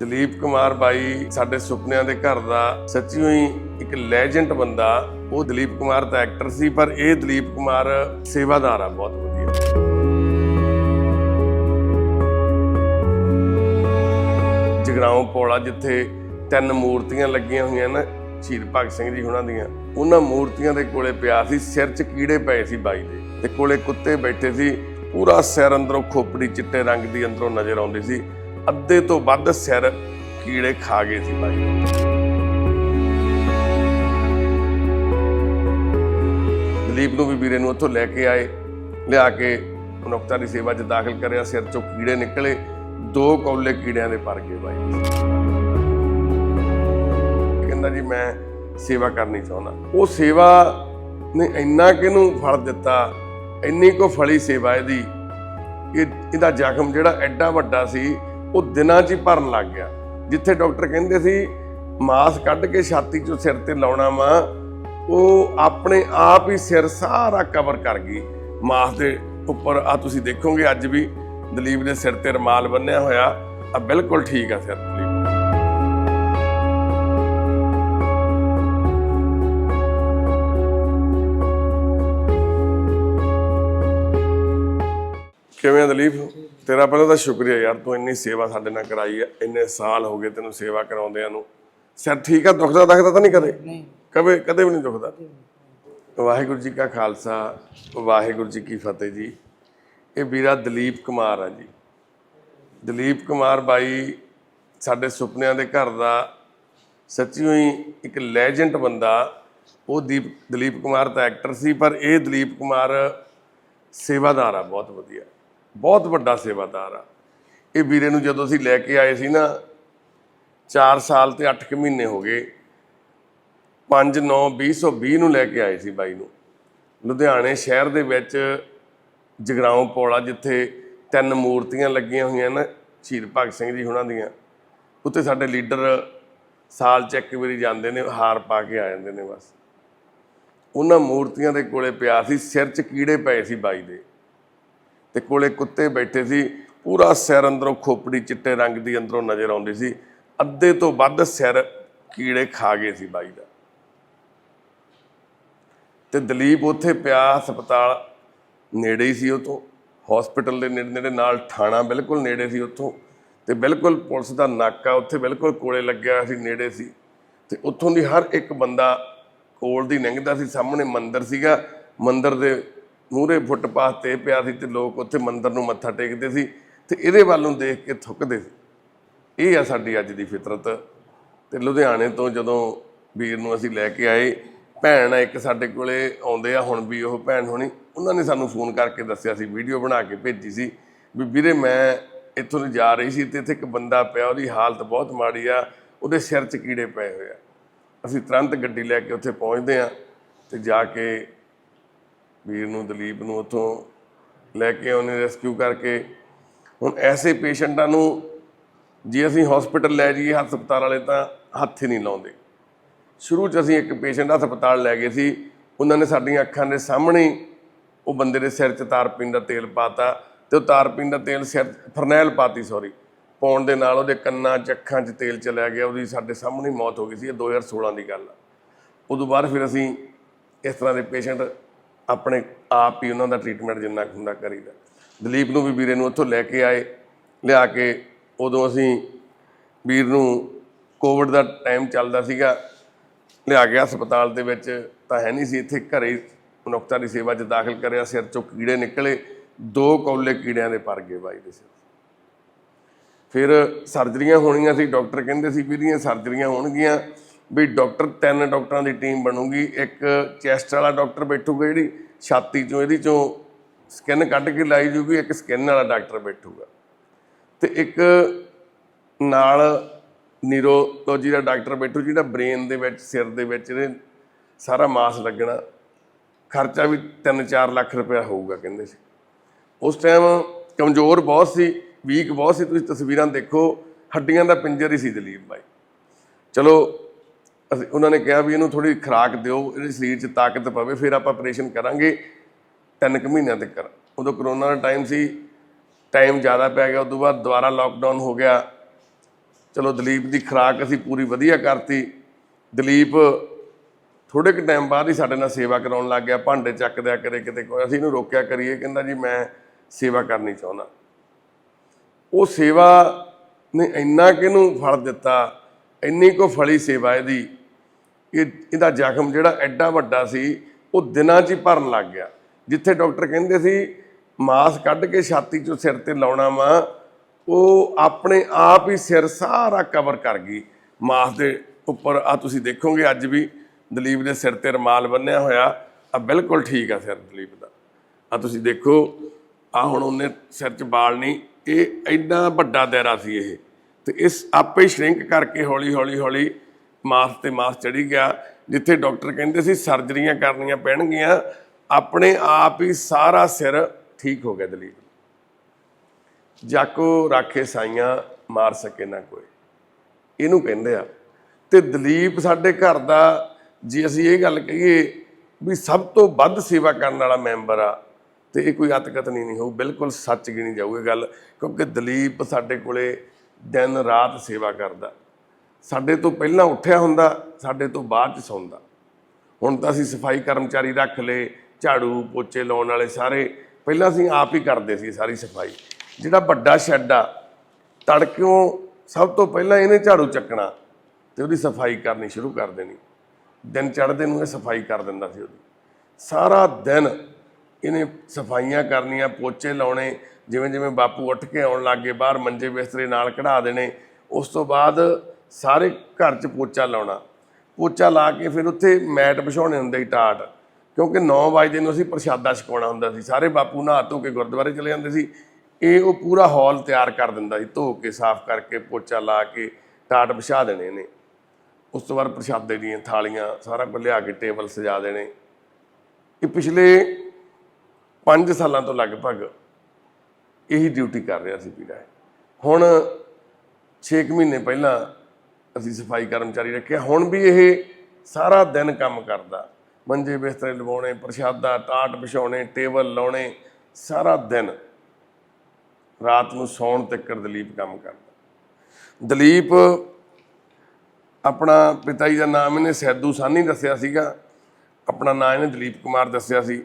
ਦਲੀਪ ਕੁਮਾਰ ਬਾਈ ਸਾਡੇ ਸੁਪਨਿਆਂ ਦੇ ਘਰ ਦਾ ਸੱਚੀ ਹੀ ਇੱਕ ਲੈਜੈਂਡ ਬੰਦਾ। ਉਹ ਦਲੀਪ ਕੁਮਾਰ ਤਾਂ ਐਕਟਰ ਸੀ, ਪਰ ਇਹ ਦਲੀਪ ਕੁਮਾਰ ਸੇਵਾਦਾਰ ਆ, ਬਹੁਤ ਵਧੀਆ। ਜਗਰਾਉਂ ਪੋਲਾ ਜਿੱਥੇ ਤਿੰਨ ਮੂਰਤੀਆਂ ਲੱਗੀਆਂ ਹੋਈਆਂ ਨੇ, ਸ਼ਹੀਦ ਭਗਤ ਸਿੰਘ ਜੀ ਉਹਨਾਂ ਦੀਆਂ, ਉਹਨਾਂ ਮੂਰਤੀਆਂ ਦੇ ਕੋਲੇ ਪਿਆ ਸੀ, ਸਿਰ 'ਚ ਕੀੜੇ ਪਏ ਸੀ ਬਾਈ ਦੇ, ਤੇ ਕੋਲੇ ਕੁੱਤੇ ਬੈਠੇ ਸੀ, ਪੂਰਾ ਸਿਰ ਅੰਦਰੋਂ ਖੋਪੜੀ ਚਿੱਟੇ ਰੰਗ ਦੀ ਅੰਦਰੋਂ ਨਜ਼ਰ ਆਉਂਦੀ ਸੀ। ਅੱਧੇ ਤੋਂ ਵੱਧ ਸਿਰ ਕੀੜੇ ਖਾ ਗਏ ਸੀ ਬਾਈ ਦਲੀਪ ਨੂੰ ਵੀ ਵੀਰੇ ਨੂੰ ਉੱਥੋਂ ਲੈ ਕੇ ਆਏ, ਲਿਆ ਕੇ ਮਨੁੱਖਤਾ ਦੀ ਸੇਵਾ 'ਚ ਦਾਖਲ ਕਰਿਆ, ਸਿਰ 'ਚੋਂ ਕੀੜੇ ਨਿਕਲੇ, ਦੋ ਕੌਲੇ ਕੀੜਿਆਂ ਦੇ ਪਰ ਗਏ ਬਾਈ ਕਹਿੰਦਾ ਜੀ, ਮੈਂ ਸੇਵਾ ਕਰਨੀ ਚਾਹੁੰਦਾ। ਉਹ ਸੇਵਾ ਨੇ ਇੰਨਾ ਕਿਹਨੂੰ ਫਲ ਦਿੱਤਾ, ਇੰਨੀ ਕੋ ਫਲੀ ਸੇਵਾ ਇਹਦੀ। ਇਹ, ਇਹਦਾ ਜ਼ਖਮ ਜਿਹੜਾ ਐਡਾ ਵੱਡਾ ਸੀ ਉਹ ਦਿਨਾਂ 'ਚ ਹੀ ਭਰਨ ਲੱਗ ਗਿਆ। ਜਿੱਥੇ ਡਾਕਟਰ ਕਹਿੰਦੇ ਸੀ, ਮਾਸ ਕੱਢ ਕੇ ਛਾਤੀ 'ਚੋਂ ਸਿਰ ਤੇ ਲਾਉਣਾ ਵਾ ਉਹ ਆਪਣੇ ਆਪ ਹੀ ਸਿਰ ਸਾਰਾ ਕਵਰ ਕਰ ਗਈ। ਮਾਸ ਦੇ ਉੱਪਰ ਆ ਤੁਸੀਂ ਦੇਖੋਗੇ ਅੱਜ ਵੀ ਦਲੀਪ ਦੇ ਸਿਰ ਤੇ ਰਮਾਲ ਬੰਨਿਆ ਹੋਇਆ। ਆ ਬਿਲਕੁਲ ਠੀਕ ਆ ਸਿਰ ਦਲੀਪ। ਕਿਵੇਂ ਆ ਦਲੀਪ? ਤੇਰਾ ਪਹਿਲਾਂ ਤਾਂ ਸ਼ੁਕਰੀਆ ਯਾਰ ਤੂੰ ਇੰਨੀ ਸੇਵਾ ਸਾਡੇ ਨਾਲ ਕਰਾਈ ਹੈ ਇੰਨੇ ਸਾਲ ਹੋ ਗਏ ਤੈਨੂੰ ਸੇਵਾ ਕਰਾਉਂਦਿਆਂ ਨੂੰ। ਸਿਰ ਠੀਕ ਆ ਦੁਖਦਾ ਦਖਦਾ ਤਾਂ ਨਹੀਂ ਕਦੇ? ਨਹੀਂ। ਕਦੇ ਕਦੇ ਵੀ ਨਹੀਂ ਦੁਖਦਾ? ਵਾਹਿਗੁਰੂ ਜੀ ਕਾ ਖਾਲਸਾ ਵਾਹਿਗੁਰੂ ਜੀ ਕੀ ਫਤਿਹ ਜੀ। ਇਹ ਵੀਰਾ ਦਲੀਪ ਕੁਮਾਰ ਆ ਜੀ। ਦਲੀਪ ਕੁਮਾਰ ਬਾਈ ਸਾਡੇ ਸੁਪਨਿਆਂ ਦੇ ਘਰ ਦਾ ਸੱਚੀਓ ਹੀ ਇੱਕ ਲੈਜੈਂਡ ਬੰਦਾ। ਉਹ ਦੀਪ ਦਲੀਪ ਕੁਮਾਰ ਤਾਂ ਐਕਟਰ ਸੀ ਪਰ ਇਹ ਦਲੀਪ ਕੁਮਾਰ ਸੇਵਾਦਾਰ ਆ ਬਹੁਤ ਵਧੀਆ। ਬਹੁਤ ਵੱਡਾ ਸੇਵਾਦਾਰ ਆ। ਇਹ ਵੀਰੇ ਨੂੰ ਜਦੋਂ ਅਸੀਂ ਲੈ ਕੇ ਆਏ ਸੀ ਨਾ 4 ਸਾਲ ਤੇ 8 ਕੁ ਮਹੀਨੇ ਹੋ ਗਏ। 5 9 2020 ਨੂੰ ਲੈ ਕੇ ਆਏ ਸੀ ਬਾਈ ਨੂੰ। ਲੁਧਿਆਣੇ ਸ਼ਹਿਰ ਦੇ ਵਿੱਚ ਜਗਰਾਉਂ ਪੋਲਾ ਜਿੱਥੇ ਤਿੰਨ ਮੂਰਤੀਆਂ ਲੱਗੀਆਂ ਹੋਈਆਂ ਨੇ, ਸ਼ਹੀਦ ਭਗਤ ਸਿੰਘ ਜੀ ਹੁਣਾਂ ਦੀਆਂ। ਉੱਥੇ ਸਾਡੇ ਲੀਡਰ ਸਾਲ ਚ ਇੱਕ ਵਾਰੀ ਜਾਂਦੇ ਨੇ, ਹਾਰ ਪਾ ਕੇ ਆ ਜਾਂਦੇ ਨੇ ਬਸ। ਉਹਨਾਂ ਮੂਰਤੀਆਂ ਦੇ ਕੋਲੇ ਪਿਆ ਸੀ, ਸਿਰ 'ਚ ਕੀੜੇ ਪਏ ਸੀ ਬਾਈ ਦੇ। ਤੇ ਕੋਲੇ ਕੁੱਤੇ ਬੈਠੇ ਸੀ, ਪੂਰਾ ਸਿਰ ਅੰਦਰੋਂ ਖੋਪੜੀ ਚਿੱਟੇ ਰੰਗ ਦੀ ਅੰਦਰੋਂ ਨਜ਼ਰ ਆਉਂਦੀ ਸੀ, ਅੱਧੇ ਤੋਂ ਵੱਧ ਸਿਰ ਕੀੜੇ ਖਾ ਗਏ ਸੀ ਬਾਈ ਦਾ। ਤੇ ਦਲੀਪ ਉੱਥੇ ਪਿਆ ਹਸਪਤਾਲ, ਨੇੜੇ ਹੀ ਸੀ ਉਹ ਤੋਂ ਹਸਪੀਟਲ ਦੇ ਨੇੜੇ ਨੇੜੇ ਨਾਲ ਥਾਣਾ ਬਿਲਕੁਲ ਨੇੜੇ ਸੀ ਉੱਥੋਂ, ਤੇ ਬਿਲਕੁਲ ਪੁਲਿਸ ਦਾ ਨਾਕਾ ਉੱਥੇ ਬਿਲਕੁਲ ਕੋਲੇ ਲੱਗਿਆ ਸੀ, ਨੇੜੇ ਸੀ, ਤੇ ਉੱਥੋਂ ਦੀ ਹਰ ਇੱਕ ਬੰਦਾ ਕੋਲ ਦੀ ਲੰਘਦਾ ਸੀ, ਸਾਹਮਣੇ ਮੰਦਿਰ ਸੀਗਾ, ਮੰਦਿਰ ਦੇ ਮੂਹਰੇ ਫੁੱਟਪਾਥ ਤੇ ਪਿਆ ਸੀ ਤੇ ਲੋਕ ਉੱਥੇ ਮੰਦਰ ਨੂੰ ਮੱਥਾ ਟੇਕਦੇ ਸੀ ਤੇ ਇਹਦੇ ਵੱਲ ਨੂੰ ਦੇਖ ਕੇ ਥੁੱਕਦੇ ਸੀ। ਇਹ ਆ ਸਾਡੀ ਅੱਜ ਦੀ ਫਿਤਰਤ ਤੇ ਲੁਧਿਆਣੇ ਤੋਂ ਜਦੋਂ ਵੀਰ ਨੂੰ ਅਸੀਂ ਲੈ ਕੇ ਆਏ, ਭੈਣ ਆ ਇੱਕ ਸਾਡੇ ਕੋਲੇ ਆਉਂਦੇ ਆ, ਹੁਣ ਵੀ ਉਹ ਭੈਣ ਹੋਣੀ, ਉਹਨਾਂ ਨੇ ਸਾਨੂੰ ਫੋਨ ਕਰਕੇ ਦੱਸਿਆ ਸੀ, ਵੀਡੀਓ ਬਣਾ ਕੇ ਭੇਜੀ ਸੀ ਵੀ ਵੀਰੇ ਮੈਂ ਇੱਥੋਂ ਦੀ ਜਾ ਰਹੀ ਸੀ ਤੇ ਇੱਥੇ ਇੱਕ ਬੰਦਾ ਪਿਆ, ਉਹਦੀ ਹਾਲਤ ਬਹੁਤ ਮਾੜੀ ਆ, ਉਹਦੇ ਸਿਰ 'ਚ ਕੀੜੇ ਪਏ ਹੋਏ ਆ। ਅਸੀਂ ਤੁਰੰਤ ਗੱਡੀ ਲੈ ਕੇ ਉੱਥੇ ਪਹੁੰਚਦੇ ਆ ਤੇ ਜਾ ਕੇ ਵੀਰ ਨੂੰ, ਦਲੀਪ ਨੂੰ ਉੱਥੋਂ ਲੈ ਕੇ ਉਹਨੇ ਰੈਸਕਿਊ ਕਰਕੇ ਹੁਣ ਐਸੇ ਪੇਸ਼ੈਂਟਾਂ ਨੂੰ ਜੇ ਅਸੀਂ ਹਸਪੀਟਲ ਲੈ ਜਾਈਏ ਹਸਪਤਾਲ ਵਾਲੇ ਤਾਂ ਹੱਥ ਹੀ ਨਹੀਂ ਲਾਉਂਦੇ। ਸ਼ੁਰੂ 'ਚ ਅਸੀਂ ਇੱਕ ਪੇਸ਼ੈਂਟ ਹਸਪਤਾਲ ਲੈ ਗਏ ਸੀ, ਉਹਨਾਂ ਨੇ ਸਾਡੀਆਂ ਅੱਖਾਂ ਦੇ ਸਾਹਮਣੇ ਉਹ ਬੰਦੇ ਦੇ ਸਿਰ 'ਚ ਤਾਰਪੀਨ ਦਾ ਤੇਲ ਪਾਤਾ ਤੇ ਉਹ ਤਾਰਪੀਨ ਦਾ ਤੇਲ ਸਿਰ, ਫਰਨੈਲ ਪਾਤੀ ਸੌਰੀ ਪਾਉਣ ਦੇ ਨਾਲ ਉਹਦੇ ਕੰਨਾਂ 'ਚ, ਅੱਖਾਂ 'ਚ ਤੇਲ ਚਲਿਆ ਗਿਆ, ਉਹਦੀ ਸਾਡੇ ਸਾਹਮਣੇ ਮੌਤ ਹੋ ਗਈ ਸੀ, ਇਹ 2016 ਦੀ ਗੱਲ ਆ। ਉਦੋਂ ਬਾਅਦ ਫਿਰ ਅਸੀਂ ਇਸ ਤਰ੍ਹਾਂ ਦੇ ਪੇਸ਼ੈਂਟ ਆਪਣੇ ਆਪ ਹੀ ਉਹਨਾਂ ਦਾ ਟ੍ਰੀਟਮੈਂਟ ਜਿੰਨਾ ਕੁ ਹੁੰਦਾ ਕਰੀਦਾ। ਦਲੀਪ ਨੂੰ ਵੀ ਵੀਰੇ ਨੂੰ ਉੱਥੋਂ ਲੈ ਕੇ ਆਏ, ਲਿਆ ਕੇ ਉਦੋਂ ਅਸੀਂ ਵੀਰ ਨੂੰ ਕੋਵਿਡ ਦਾ ਟਾਈਮ ਚੱਲਦਾ ਸੀਗਾ, ਲਿਆ ਗਿਆ ਹਸਪਤਾਲ ਦੇ ਵਿੱਚ ਤਾਂ ਹੈ ਨਹੀਂ ਸੀ ਇੱਥੇ ਘਰੇ ਮਨੁੱਖਤਾ ਦੀ ਸੇਵਾ 'ਚ ਦਾਖਲ ਕਰਿਆ, ਸਿਰ 'ਚੋਂ ਕੀੜੇ ਨਿਕਲੇ, ਦੋ ਕੌਲੇ ਕੀੜਿਆਂ ਦੇ ਪਰ ਗਏ ਬਾਈ ਦੇ ਸਿਰ। ਫਿਰ ਸਰਜਰੀਆਂ ਹੋਣੀਆਂ ਸੀ ਡਾਕਟਰ ਕਹਿੰਦੇ ਸੀ ਵੀ ਇਹਦੀਆਂ ਸਰਜਰੀਆਂ ਹੋਣਗੀਆਂ ਵੀ ਡਾਕਟਰ, ਤਿੰਨ ਡਾਕਟਰਾਂ ਦੀ ਟੀਮ ਬਣੂਗੀ। ਇੱਕ ਚੈਸਟ ਵਾਲਾ ਡਾਕਟਰ ਬੈਠੂਗਾ ਜਿਹੜੀ ਛਾਤੀ ਚੋਂ, ਇਹਦੀ ਚੋਂ ਸਕਿਨ ਕੱਢ ਕੇ ਲਾਈ ਜੂਗੀ, ਇੱਕ ਸਕਿਨ ਵਾਲਾ ਡਾਕਟਰ ਬੈਠੂਗਾ। ਤੇ ਇੱਕ ਨਾਲ ਨਿਊਰੋਲੋਜੀ ਦਾ ਡਾਕਟਰ ਬੈਠੂ ਜਿਹੜਾ ਬ੍ਰੇਨ ਦੇ ਵਿੱਚ, ਸਿਰ ਦੇ ਵਿੱਚ ਇਹਦੇ ਸਾਰਾ ਮਾਸ ਲੱਗਣਾ। ਖਰਚਾ ਵੀ 3-4 ਲੱਖ ਰੁਪਇਆ ਹੋਊਗਾ, ਕਹਿੰਦੇ ਸੀ। ਉਸ ਟਾਈਮ ਕਮਜ਼ੋਰ ਬਹੁਤ ਸੀ ਵੀਕ ਬਹੁਤ ਸੀ। ਤੁਸੀਂ ਤਸਵੀਰਾਂ ਦੇਖੋ, ਹੱਡੀਆਂ ਦਾ ਪਿੰਜਰ ਹੀ ਸੀ ਦਲੀਪ ਬਾਈ। ਚਲੋ ਅਸੀਂ ਉਹਨਾਂ ਨੇ ਕਿਹਾ ਵੀ ਇਹਨੂੰ ਥੋੜੀ ਖੁਰਾਕ ਦਿਓ, ਇਹਦੇ ਸਰੀਰ 'ਚ ਤਾਕਤ ਪਵੇ, ਫਿਰ ਆਪਾਂ ਆਪਰੇਸ਼ਨ ਕਰਾਂਗੇ। ਤਿੰਨ ਕੁ ਮਹੀਨਿਆਂ ਤੱਕ। ਉਦੋਂ ਕਰੋਨਾ ਦਾ ਟਾਈਮ ਸੀ ਟਾਈਮ ਜ਼ਿਆਦਾ ਪੈ ਗਿਆ, ਉਦੋਂ ਬਾਅਦ ਦੁਬਾਰਾ ਲਾਕਡਾਊਨ ਹੋ ਗਿਆ। ਚਲੋ ਦਲੀਪ ਦੀ ਖੁਰਾਕ ਅਸੀਂ ਪੂਰੀ ਵਧੀਆ ਕਰਤੀ। ਦਲੀਪ ਥੋੜੇ ਕੁ ਟਾਈਮ ਬਾਅਦ ਹੀ ਸਾਡੇ ਨਾਲ ਸੇਵਾ ਕਰਾਉਣ ਲੱਗ ਗਿਆ, ਭਾਂਡੇ ਚੱਕਦਿਆ ਕਰੇ ਕਿਤੇ ਕੋਈ। ਅਸੀਂ ਇਹਨੂੰ ਰੋਕਿਆ ਕਰੀਏ, ਕਹਿੰਦਾ ਜੀ, ਮੈਂ ਸੇਵਾ ਕਰਨੀ ਚਾਹੁੰਦਾ। ਉਹ ਸੇਵਾ ਨੇ ਇੰਨਾ ਕਿਹਨੂੰ ਫਲ ਦਿੱਤਾ, ਇੰਨੀ ਕੋ ਫਲੀ ਸੇਵਾ ਇਹਦੀ। ਇਹ ਇਹਦਾ ਜ਼ਖਮ ਜਿਹੜਾ ਐਡਾ ਵੱਡਾ ਸੀ, ਉਹ ਦਿਨਾਂ 'ਚ ਹੀ ਭਰਨ ਲੱਗ ਗਿਆ। ਜਿੱਥੇ ਡਾਕਟਰ ਕਹਿੰਦੇ ਸੀ, ਮਾਸ ਕੱਢ ਕੇ ਛਾਤੀ 'ਚੋਂ ਸਿਰ ਤੇ ਲਾਉਣਾ ਵਾ, ਉਹ ਆਪਣੇ ਆਪ ਹੀ ਸਿਰ ਸਾਰਾ ਕਵਰ ਕਰ ਗਈ। ਮਾਸ ਦੇ ਉੱਪਰ ਆ ਤੁਸੀਂ ਦੇਖੋਗੇ ਅੱਜ ਵੀ ਦਲੀਪ ਦੇ ਸਿਰ ਤੇ ਰਮਾਲ ਬੰਨਿਆ ਹੋਇਆ। ਆ ਬਿਲਕੁਲ ਠੀਕ ਆ ਸਿਰ ਦਲੀਪ ਦਾ। ਆ ਤੁਸੀਂ ਦੇਖੋ ਆ ਹੁਣ ਉਹਨੇ ਸਿਰ 'ਚ ਵਾਲ ਨਹੀਂ, ਇਹ ਐਡਾ ਵੱਡਾ ਦਾਇਰਾ ਸੀ ਇਹ। ਤੇ ਇਸ ਆਪੇ ਸ਼ਰਿੰਕ ਕਰਕੇ ਹੌਲੀ ਹੌਲੀ ਹੌਲੀ ਮਾਸ ਤੇ ਮਾਸ ਚੜੀ ਗਿਆ, ਜਿੱਥੇ ਡਾਕਟਰ ਕਹਿੰਦੇ ਸੀ ਸਰਜਰੀਆਂ ਕਰਨੀਆਂ ਪੈਣਗੀਆਂ, ਆਪਣੇ ਆਪ ਹੀ ਸਾਰਾ ਸਿਰ ਠੀਕ ਹੋ ਗਿਆ ਦਲੀਪ। ਜਾਕੋ ਰਾਖੇ ਸਾਈਆਂ ਮਾਰ ਸਕੇ ਨਾ ਕੋਈ। ਇਹਨੂੰ ਕਹਿੰਦੇ ਆ। ਤੇ ਦਲੀਪ ਸਾਡੇ ਘਰ ਦਾ, ਜੇ ਅਸੀਂ ਇਹ ਗੱਲ ਕਹੀਏ ਵੀ ਸਭ ਤੋਂ ਵੱਧ ਸੇਵਾ ਕਰਨ ਵਾਲਾ ਮੈਂਬਰ ਆ, ਤੇ ਇਹ ਕੋਈ ਅਤਕਥਨੀ ਨਹੀਂ ਹੋਊ, ਬਿਲਕੁਲ ਸੱਚ ਗਿਣੀ ਜਾਊ ਇਹ ਗੱਲ, ਕਿਉਂਕਿ ਦਲੀਪ ਸਾਡੇ ਕੋਲੇ ਦਿਨ ਰਾਤ ਸੇਵਾ ਕਰਦਾ। ਸਾਡੇ ਤੋਂ ਪਹਿਲਾਂ ਉੱਠਿਆ ਹੁੰਦਾ, ਸਾਡੇ ਤੋਂ ਬਾਅਦ ਚ ਸੌਂਦਾ। ਹੁਣ ਤਾਂ ਅਸੀਂ ਸਫ਼ਾਈ ਕਰਮਚਾਰੀ ਰੱਖ ਲਏ, ਝਾੜੂ ਪੋਚੇ ਲਾਉਣ ਵਾਲੇ ਸਾਰੇ, ਪਹਿਲਾਂ ਅਸੀਂ ਆਪ ਹੀ ਕਰਦੇ ਸੀ ਸਾਰੀ ਸਫ਼ਾਈ। ਜਿਹੜਾ ਵੱਡਾ ਸ਼ੈੱਡ ਆ, ਤੜਕਿਓਂ ਸਭ ਤੋਂ ਪਹਿਲਾਂ ਇਹਨੇ ਝਾੜੂ ਚੱਕਣਾ ਤੇ ਉਹਦੀ ਸਫ਼ਾਈ ਕਰਨੀ ਸ਼ੁਰੂ ਕਰ ਦੇਣੀ। ਦਿਨ ਚੜ੍ਹਦੇ ਨੂੰ ਇਹ ਸਫ਼ਾਈ ਕਰ ਦਿੰਦਾ ਸੀ ਉਹਦੀ। ਸਾਰਾ ਦਿਨ ਇਹਨੇ ਸਫਾਈਆਂ ਕਰਨੀਆਂ, ਪੋਚੇ ਲਾਉਣੇ ਜਿਵੇਂ ਜਿਵੇਂ ਬਾਪੂ ਉੱਠ ਕੇ ਆਉਣ ਲੱਗੇ ਬਾਹਰ ਮੰਜੇ ਬਿਸਤਰੇ ਨਾਲ ਕਢਾ ਦੇਣੇ, ਉਸ ਤੋਂ ਬਾਅਦ ਸਾਰੇ ਘਰ 'ਚ ਪੋਚਾ ਲਾਉਣਾ। ਪੋਚਾ ਲਾ ਕੇ ਫਿਰ ਉੱਥੇ ਮੈਟ ਵਿਛਾਉਣੇ ਹੁੰਦੇ ਸੀ ਟਾਟ। ਕਿਉਂਕਿ 9 ਵਜੇ ਨੂੰ ਅਸੀਂ ਪ੍ਰਸ਼ਾਦਾ ਛਕਾਉਣਾ ਹੁੰਦਾ ਸੀ। ਸਾਰੇ ਬਾਪੂ ਨਹਾ ਧੋ ਕੇ ਗੁਰਦੁਆਰੇ ਚਲੇ ਜਾਂਦੇ ਸੀ। ਇਹ ਉਹ ਪੂਰਾ ਹਾਲ ਤਿਆਰ ਕਰ ਦਿੰਦਾ ਸੀ। ਧੋ ਕੇ, ਸਾਫ਼ ਕਰਕੇ ਪੋਚਾ ਲਾ ਕੇ ਟਾਟ ਵਿਛਾ ਦੇਣੇ ਨੇ। ਉਸ ਤੋਂ ਬਾਅਦ ਪ੍ਰਸ਼ਾਦੇ ਦੀਆਂ ਥਾਲੀਆਂ ਸਾਰਾ ਕੁਝ ਲਿਆ ਕੇ ਟੇਬਲ ਸਜਾ ਦੇਣੇ। ਇਹ ਪਿਛਲੇ 5 ਸਾਲਾਂ ਤੋਂ ਲਗਭਗ ਇਹੀ ਡਿਊਟੀ ਕਰ ਰਿਹਾ ਸੀ ਪੀੜਾ ਹੁਣ 6 ਮਹੀਨੇ ਪਹਿਲਾਂ ਅਸੀਂ ਸਫ਼ਾਈ ਕਰਮਚਾਰੀ ਰੱਖਿਆ ਹੁਣ ਵੀ ਇਹ ਸਾਰਾ ਦਿਨ ਕੰਮ ਕਰਦਾ। ਮੰਜੇ ਬਿਸਤਰੇ ਲਵਾਉਣੇ ਪ੍ਰਸ਼ਾਦਾ ਟਾਟ ਵਿਛਾਉਣੇ ਟੇਬਲ ਲਾਉਣੇ ਸਾਰਾ ਦਿਨ ਰਾਤ ਨੂੰ ਸੌਣ ਤੱਕ ਦਲੀਪ ਕੰਮ ਕਰਦਾ। ਦਲੀਪ ਆਪਣਾ ਪਿਤਾ ਜੀ ਦਾ ਨਾਮ ਇਹਨੇ ਸੈਦੂ ਸਾਨੀ ਦੱਸਿਆ ਸੀਗਾ। ਆਪਣਾ ਨਾਮ ਇਹਨੇ ਦਲੀਪ ਕੁਮਾਰ ਦੱਸਿਆ ਸੀ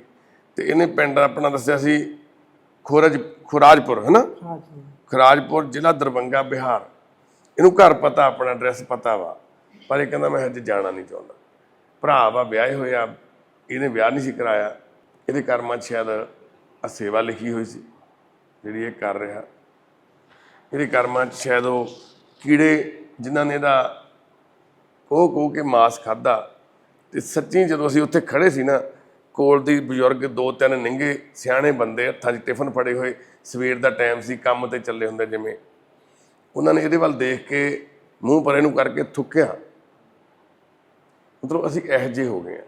ਤੇ ਇਹਨੇ ਪਿੰਡ ਆਪਣਾ ਦੱਸਿਆ ਸੀ ਖੁਰਜ ਖੁਰਾਜਪੁਰ ਹੈ ਨਾ ਖਰਾਜਪੁਰ ਜ਼ਿਲ੍ਹਾ ਦਰਬੰਗਾ ਬਿਹਾਰ। ਇਹਨੂੰ ਘਰ ਪਤਾ, ਆਪਣਾ ਐਡਰੈਸ ਪਤਾ ਵਾ। ਪਰ ਇਹ ਕਹਿੰਦਾ, ਮੈਂ ਅੱਜ ਜਾਣਾ ਨਹੀਂ ਚਾਹੁੰਦਾ। ਭਰਾ ਵਾ, ਵਿਆਹੇ ਹੋਇਆ ਇਹਨੇ ਵਿਆਹ ਨਹੀਂ ਸੀ ਕਰਾਇਆ। ਇਹਦੇ ਕਰਮਾਂ 'ਚ ਸ਼ਾਇਦ ਆ ਸੇਵਾ ਲਿਖੀ ਹੋਈ ਸੀ, ਜਿਹੜੀ ਇਹ ਕਰ ਰਿਹਾ। ਇਹਦੇ ਕਰਮਾਂ 'ਚ ਸ਼ਾਇਦ ਉਹ ਕੀੜੇ ਜਿਨ੍ਹਾਂ ਨੇ ਇਹਦਾ ਕੋਹ ਕੋਹ ਕੇ ਮਾਸ ਖਾਦਾ ਤੇ ਸੱਚੀ ਜਦੋਂ ਅਸੀਂ ਉੱਥੇ ਖੜੇ ਸੀ ਨਾ, ਕੋਲ ਦੀ ਬਜ਼ੁਰਗ ਦੋ ਤਿੰਨ ਨਿੰਗੇ ਸਿਆਣੇ ਬੰਦੇ, ਹੱਥਾਂ 'ਚ ਟਿਫਨ ਫੜੇ ਹੋਏ, ਸਵੇਰ ਦਾ ਟਾਈਮ ਸੀ, ਕੰਮ ਤੇ ਚੱਲੇ ਹੁੰਦੇ ਜਿਵੇਂ। ਉਹਨਾਂ ਨੇ ਇਹਦੇ ਵੱਲ ਦੇਖ ਕੇ ਮੂੰਹ ਪਰੇ ਨੂੰ ਕਰਕੇ ਥੁੱਕਿਆ। ਮਤਲਬ ਅਸੀਂ ਇਹੋ ਜਿਹੇ ਹੋ ਗਏ ਆ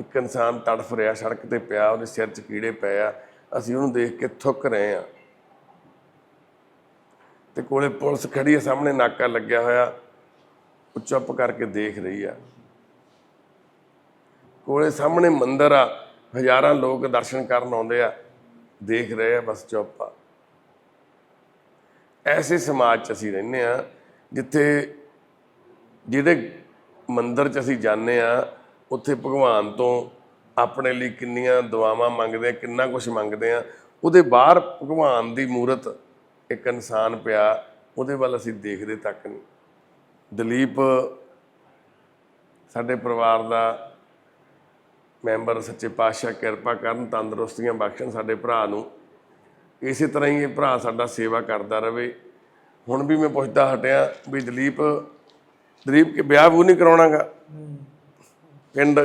ਇੱਕ ਇਨਸਾਨ ਤੜਫ ਰਿਹਾ, ਸੜਕ ਤੇ ਪਿਆ, ਉਹਦੇ ਸਿਰ 'ਚ ਕੀੜੇ ਪਏ ਆ। ਅਸੀਂ ਉਹਨੂੰ ਦੇਖ ਕੇ ਥੁੱਕ ਰਹੇ ਆ ਤੇ ਕੋਲੇ ਪੁਲਿਸ ਖੜੀ ਹੈ ਸਾਹਮਣੇ ਨਾਕਾ ਲੱਗਿਆ ਹੋਇਆ। ਉਹ ਚੁੱਪ ਕਰਕੇ ਦੇਖ ਰਹੀ ਆ। ਕੋਲੇ ਸਾਹਮਣੇ ਮੰਦਿਰ ਆ। ਹਜ਼ਾਰਾਂ ਲੋਕ ਦਰਸ਼ਨ ਕਰਨ ਆਉਂਦੇ ਆ। ਦੇਖ ਰਹੇ ਆ, ਬਸ ਚੁੱਪ ਆ। ਐਸੇ ਸਮਾਜ 'ਚ ਅਸੀਂ ਰਹਿੰਦੇ ਆ ਜਿੱਥੇ ਜਿਹੜੇ ਮੰਦਰ 'ਚ ਅਸੀਂ ਜਾਂਦੇ ਆ ਉੱਥੇ ਭਗਵਾਨ ਤੋਂ ਆਪਣੇ ਲਈ ਕਿੰਨੀਆਂ ਦੁਆਵਾਂ ਮੰਗਦੇ ਆ ਕਿੰਨਾ ਕੁਝ ਮੰਗਦੇ ਆ ਉਹਦੇ ਬਾਹਰ ਭਗਵਾਨ ਦੀ ਮੂਰਤ ਇੱਕ ਇਨਸਾਨ ਪਿਆ, ਉਹਦੇ ਵੱਲ ਅਸੀਂ ਦੇਖਦੇ ਤੱਕ ਨਹੀਂ। ਦਲੀਪ ਸਾਡੇ ਪਰਿਵਾਰ ਦਾ ਮੈਂਬਰ, ਸੱਚੇ ਪਾਤਸ਼ਾਹ ਕਿਰਪਾ ਕਰਨ, ਤੰਦਰੁਸਤੀਆਂ ਬਖਸ਼ਣ ਸਾਡੇ ਭਰਾ ਨੂੰ। ਇਸੇ ਤਰ੍ਹਾਂ ਹੀ ਇਹ ਭਰਾ ਸਾਡਾ ਸੇਵਾ ਕਰਦਾ ਰਹੇ ਹੁਣ ਵੀ ਮੈਂ ਪੁੱਛਦਾ ਹਟਿਆ ਵੀ ਦਲੀਪ ਦਲੀਪ ਕੇ ਵਿਆਹ ਉਹ ਨਹੀਂ ਕਰਾਉਣਾਗਾ? ਪਿੰਡ?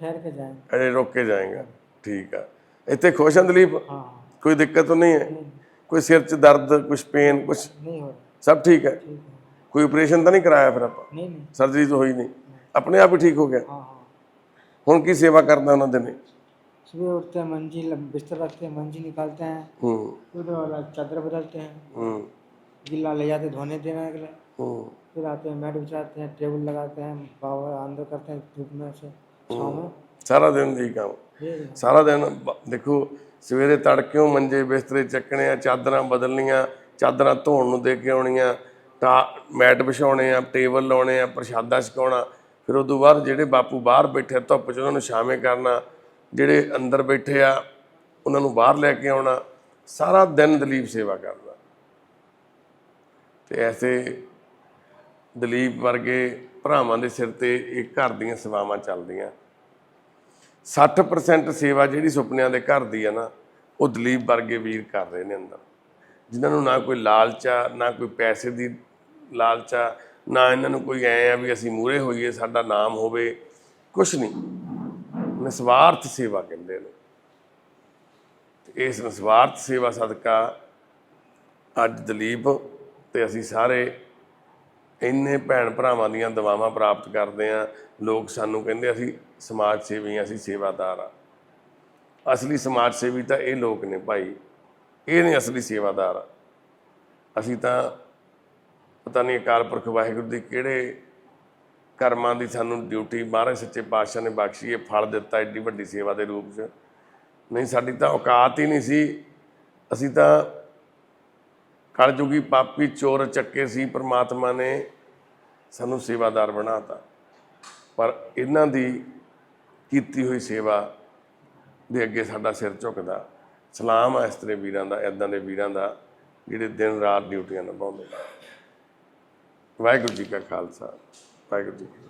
ਠਹਿਰ ਕੇ ਜਾਏਗਾ। ਅਰੇ ਰੁਕ ਕੇ ਜਾਏਗਾ। ਠੀਕ ਆ। ਇੱਥੇ ਖੁਸ਼ ਹਾਂ ਦਲੀਪ? ਹਾਂ। ਕੋਈ ਦਿੱਕਤ ਨਹੀਂ ਹੈ? ਕੋਈ ਸਿਰ 'ਚ ਦਰਦ ਕੁਝ ਪੇਨ ਕੁਝ ਨਹੀਂ ਹੋ ਸਭ ਠੀਕ ਹੈ? ਕੋਈ ਆਪਰੇਸ਼ਨ ਤਾਂ ਨਹੀਂ ਕਰਾਇਆ ਫਿਰ ਆਪਾਂ? ਨਹੀਂ ਨਹੀਂ। ਸਰਜਰੀ ਤਾਂ ਹੋਈ ਨਹੀਂ। ਆਪਣੇ ਆਪ ਹੀ ਠੀਕ ਹੋ ਗਿਆ? ਹਾਂ ਹਾਂ। ਹੁਣ ਕੀ ਸੇਵਾ ਕਰਦਾ ਉਹਨਾਂ ਦੇ ਨੇ सुबह उठते हैं मंजी लग- बिस्तर रखते हैं मंजी निकालते हैं ਹੂੰ उधर वाला चादर बदलते हैं ਹੂੰ गिल्ला ले जाते हैं धोने देने के लिए ਹੂੰ फिर आते हैं मैट बिछाते हैं टेबल लगाते हैं बाबा अंदर करते हैं धूप में से छाँव में ਸਾਰਾ ਦਿਨ ਦੀ ਕੰਮ ये ਸਾਰਾ ਦਿਨ ਬ- ਦੇਖੋ ਸਵੇਰੇ ਤੜਕਿਓਂ ਮੰਜੇ ਬਿਸਤਰੇ ਚੱਕਣੇ ਆ ਚਾਦਰਾਂ ਬਦਲਣੀਆਂ ਚਾਦਰਾਂ ਧੋਣ ਨੂੰ ਦੇ ਕੇ ਆਉਣੀਆਂ ਟਾ ਮੈਟ ਵਿਛਾਉਣੇ ਆ ਟੇਬਲ ਲਾਉਣੇ ਆ ਪ੍ਰਸ਼ਾਦਾ ਛਕਾਉਣਾ ਫਿਰ ਉਸ ਤੋਂ ਬਾਅਦ ਜਿਹੜੇ ਬਾਪੂ ਬਾਹਰ ਬੈਠੇ ਆ, ਧੁੱਪ 'ਚ ਉਹਨਾਂ ਨੂੰ ਛਾਵੇਂ ਕਰਨਾ ਜਿਹੜੇ ਅੰਦਰ ਬੈਠੇ ਆ, ਉਹਨਾਂ ਨੂੰ ਬਾਹਰ ਲੈ ਕੇ ਆਉਣਾ, ਸਾਰਾ ਦਿਨ ਦਲੀਪ ਸੇਵਾ ਕਰਦਾ। ਤੇ ਐਸੇ ਦਲੀਪ ਵਰਗੇ ਭਰਾਵਾਂ ਦੇ ਸਿਰ ਤੇ ਇਹ ਘਰ ਦੀਆਂ ਸੇਵਾਵਾਂ ਚੱਲਦੀਆਂ। 60% ਸੇਵਾ ਜਿਹੜੀ ਸੁਪਨਿਆਂ ਦੇ ਘਰ ਦੀ ਆ ਨਾ, ਉਹ ਦਲੀਪ ਵਰਗੇ ਵੀਰ ਕਰ ਰਹੇ ਨੇ ਅੰਦਰ। ਜਿਨ੍ਹਾਂ ਨੂੰ ਨਾ ਕੋਈ ਲਾਲਚਾ ਨਾ ਕੋਈ ਪੈਸੇ ਦੀ ਲਾਲਚਾ ਨਾ ਇਹਨਾਂ ਨੂੰ ਕੋਈ ਐ ਆ ਵੀ ਅਸੀਂ ਮੂਰੇ ਹੋਈਏ, ਸਾਡਾ ਨਾਮ ਹੋਵੇ, ਕੁਛ ਨਹੀਂ। ਨਿਸਵਾਰਥ ਸੇਵਾ ਕਹਿੰਦੇ ਨੇ। ਤੇ ਇਸ ਨਿਸਵਾਰਥ ਸੇਵਾ ਸਦਕਾ ਅੱਜ ਦਲੀਪ ਤੇ ਅਸੀਂ ਸਾਰੇ ਇੰਨੇ ਭੈਣ ਭਰਾਵਾਂ ਦੀਆਂ ਦਵਾਵਾਂ ਪ੍ਰਾਪਤ ਕਰਦੇ ਆ ਲੋਕ ਸਾਨੂੰ ਕਹਿੰਦੇ ਅਸੀਂ ਸਮਾਜ ਸੇਵੀ ਹਾਂ, ਅਸੀਂ ਸੇਵਾਦਾਰ ਆ ਅਸਲੀ ਸਮਾਜ ਸੇਵੀ ਤਾਂ ਇਹ ਲੋਕ ਨੇ ਭਾਈ ਇਹ ਨੇ ਅਸਲੀ ਸੇਵਾਦਾਰ। ਅਸੀਂ ਤਾਂ ਪਤਾ ਨਹੀਂ ਅਕਾਲ ਪੁਰਖ ਵਾਹਿਗੁਰੂ ਦੀ ਕਿਹੜੇ ਕਰਮਾਂ ਦੀ ਸਾਨੂੰ ਡਿਊਟੀ ਮਹਾਰਾਜ ਸੱਚੇ ਪਾਤਸ਼ਾਹ ਨੇ ਬਖਸ਼ੀ, ਇਹ ਫਲ ਦਿੱਤਾ ਏਡੀ ਵੱਡੀ ਸੇਵਾ ਦੇ ਰੂਪ 'ਚ। ਨਹੀਂ, ਸਾਡੀ ਤਾਂ ਔਕਾਤ ਹੀ ਨਹੀਂ ਸੀ। ਅਸੀਂ ਤਾਂ ਕਲਯੁਗੀ ਪਾਪੀ ਚੋਰ ਚੱਕੇ ਸੀ, ਪ੍ਰਮਾਤਮਾ ਨੇ ਸਾਨੂੰ ਸੇਵਾਦਾਰ ਬਣਾਤਾ। ਪਰ ਇਹਨਾਂ ਦੀ ਕੀਤੀ ਹੋਈ ਸੇਵਾ ਦੇ ਅੱਗੇ ਸਾਡਾ ਸਿਰ ਝੁਕਦਾ। ਸਲਾਮ ਆ ਇਸ ਤਰ੍ਹਾਂ ਵੀਰਾਂ ਦਾ ਇਦਾਂ ਦੇ ਵੀਰਾਂ ਦਾ, ਜਿਹੜੇ ਦਿਨ ਰਾਤ ਡਿਊਟੀਆਂ ਨਿਭਾਉਂਦੇ ਵਾਹਿਗੁਰੂ ਜੀ ਕਾ ਖਾਲਸਾ। ਵਾਹਿਗੁਰੂ ਜੀ ਕੀ ਫਤਿਹ